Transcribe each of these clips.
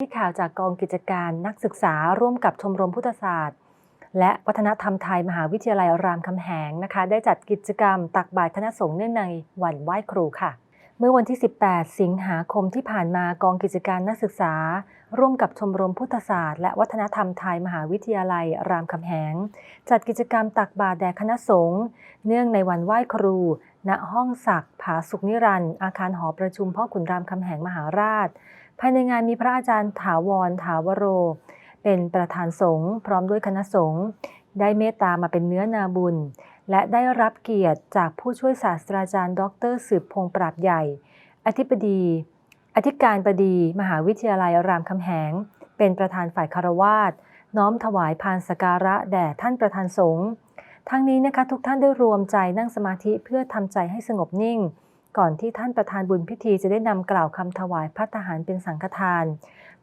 ที่ข่าวจากกองกิจการนักศึกษาร่วมกับชมรมพุทธศาสตร์ และวัฒนธรรมไทยมหาวิทยาลัยรามคำแหงนะคะ ได้จัดกิจกรรมตักบาตรคณะสงฆ์เนื่องในวันไหว้ครูค่ะ เมื่อวันที่ 18 สิงหาคมที่ผ่านมากองกิจการนักศึกษา ร่วมกับชมรมพุทธศาสตร์ และวัฒนธรรมไทยมหาวิทยาลัย รามคำแหง จัดกิจกรรมตักบาตรแด่คณะสงฆ์เนื่องในวันไหว้ครู ณห้องศักดิ์ผาสุขนิรันด์อาคารหอประชุมพ่อขุนรามคำแหงมหาราช ภายในงานมีพระอาจารย์ถาวรถาวโร เป็นประธานสงฆ์พร้อมด้วยคณะสงฆ์ได้เมตตามาเป็นเนื้อนาบุญ และได้รับเกียรติจากผู้ช่วยศาสตราจารย์ ดรสืบพงษ์ปราบใหญ่ อธิบดี อธิการบดี มหาวิทยาลัยรามคำแหง เป็นประธานฝ่ายคารวาสน้อมถวายพานสการะแด่ท่านประธานสงฆ์ทั้งนี้นะคะทุกท่านได้รวมใจนั่งสมาธิเพื่อทำใจให้สงบนิ่ง ก่อนที่ท่านประธานบุญพิธีจะได้นำกล่าวคำถวายพัฒหารเป็นสังฆทาน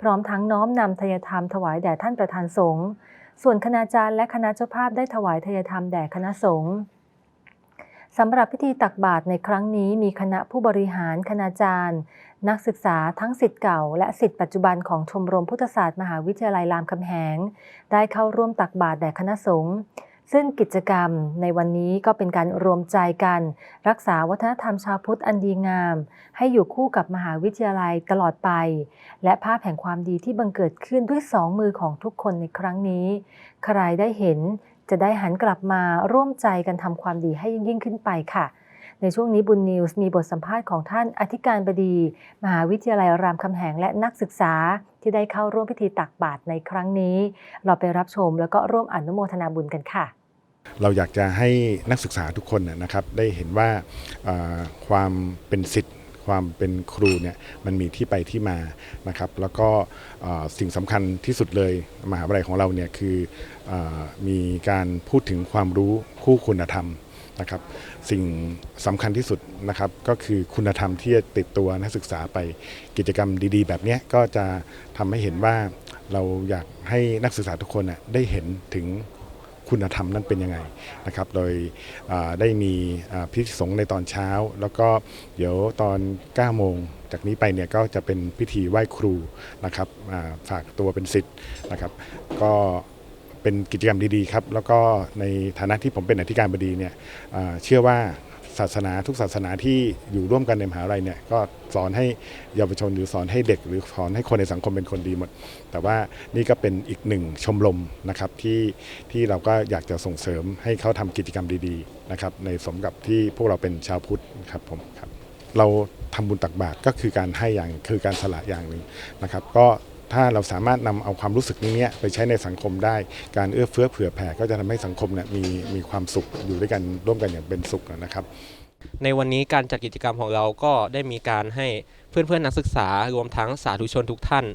พร้อมทั้งน้อมนำทยธรรมถวายแด่ท่านประธานสงฆ์ ส่วนคณาจารย์และคณะเจ้าภาพได้ถวายทยธรรมแด่คณะสงฆ์สำหรับพิธีตักบาตรในครั้งนี้มีคณะผู้บริหารคณาจารย์ นักศึกษาทั้งสิทธิ์เก่า และสิทธิ์ปัจจุบันของชมรมพุทธศาสตร์มหาวิทยาลัยรามคำแหง ได้เข้าร่วมตักบาตรแด่คณะสงฆ์ ซึ่งกิจกรรมในวันนี้ก็เป็นการรวมใจกัน รักษาวัฒนธรรมชาวพุทธอันดีงาม ให้อยู่คู่กับมหาวิทยาลัยตลอดไป และภาพแห่งความดีที่บังเกิดขึ้นด้วยสองมือของทุกคนในครั้งนี้ ใครได้เห็นจะได้หันกลับมาร่วมใจกันทำความดีให้ยิ่งขึ้นไปค่ะ ในช่วงนี้บุญนิวส์มีบทสัมภาษณ์ของท่านอธิการบดี มหาวิทยาลัยรามคำแหงและนักศึกษาที่ได้เข้าร่วมพิธีตักบาตรในครั้งนี้ เราไปรับชมแล้วก็ร่วมอนุโมทนาบุญกันค่ะ เราอยากจะให้นักศึกษาทุกคนนะครับได้เห็นว่าความเป็นสิทธิ์ความเป็นครูเนี่ยมันมีที่ไปที่มานะครับ แล้วก็สิ่งสำคัญที่สุดเลยมหาวิทยาลัยของเราเนี่ยคืออมีการพูดถึงความรู้คู่คุณธรรม นะครับสิ่งสำคัญที่สุดนะครับก็คือคุณธรรมที่จะติดตัวนักศึกษาไปกิจกรรมดี ๆ แบบนี้ก็จะทำให้เห็นว่าเราอยากให้นักศึกษาทุกคนน่ได้เห็นถึงคุณธรรมนั้นเป็นยังไงนะครับ โดยได้มีพิธีสงฆ์ในตอนเช้า แล้วก็เดี๋ยวตอน 9 โมง จากนี้ไปเนี่ยก็จะเป็นพิธีไหว้ครูนะครับฝากตัวเป็นสิทธิ์นะครับ ก็ เป็นกิจกรรมดีๆครับ แล้วก็ในฐานะที่ผมเป็นอธิการบดีเนี่ยเชื่อว่าศาสนาทุกศาสนาที่อยู่ร่วมกันในมหาลัยเนี่ยก็สอนให้เยาวชนหรือสอนให้เด็ก หรือสอนให้คนในสังคมเป็นคนดีหมด แต่ว่านี่ก็เป็นอีกหนึ่งชมรมนะครับที่ที่เราก็อยากจะส่งเสริมให้เขาทำกิจกรรมดีๆนะครับในสมกับที่พวกเราเป็นชาวพุทธครับผมครับเราทำบุญตักบาตรก็คือการให้อย่างคือการสละอย่างหนึ่งนะครับ ก็ ถ้าเราสามารถนำเอาความรู้สึกนี้นไปใช้ในสังคมได้ การเอื้อเฟื้อเผื่อแผ่ก็จะทำให้สังคมเนี่ยมีมีความสุขอยู่ด้วยกันร่วมกันอย่างเป็นสุขนะครับ ในวันนี้การจัดกิจกรรมของเราก็ได้มีการให้เพื่อนๆนักศึกษารวมทั้งสาธุชนทุกท่าน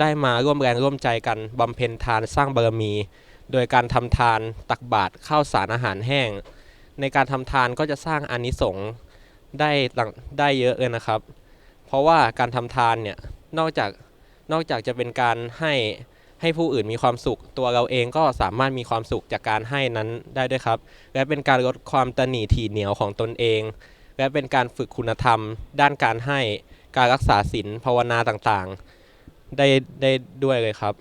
ได้มาร่วมแรงร่วมใจกันบำเพ็ญทานสร้างบารมี โดยการทำทานตักบาตรข้าวสารอาหารแห้ง ในการทำทานก็จะสร้างอานิสงส์ได้ได้เยอะเลยนะครับ เพราะว่าการทำทานเนี่ยนอกจาก นอกจากจะเป็นการให้ให้ผู้อื่นมีความสุข ตัวเราเองก็สามารถมีความสุขจากการให้นั้นได้ด้วยครับ และเป็นการลดความตระหนี่ถี่เหนียวของตนเอง และเป็นการฝึกคุณธรรม ด้านการให้การรักษาศีลภาวนาต่างๆ ได้ได้ด้วยเลยครับ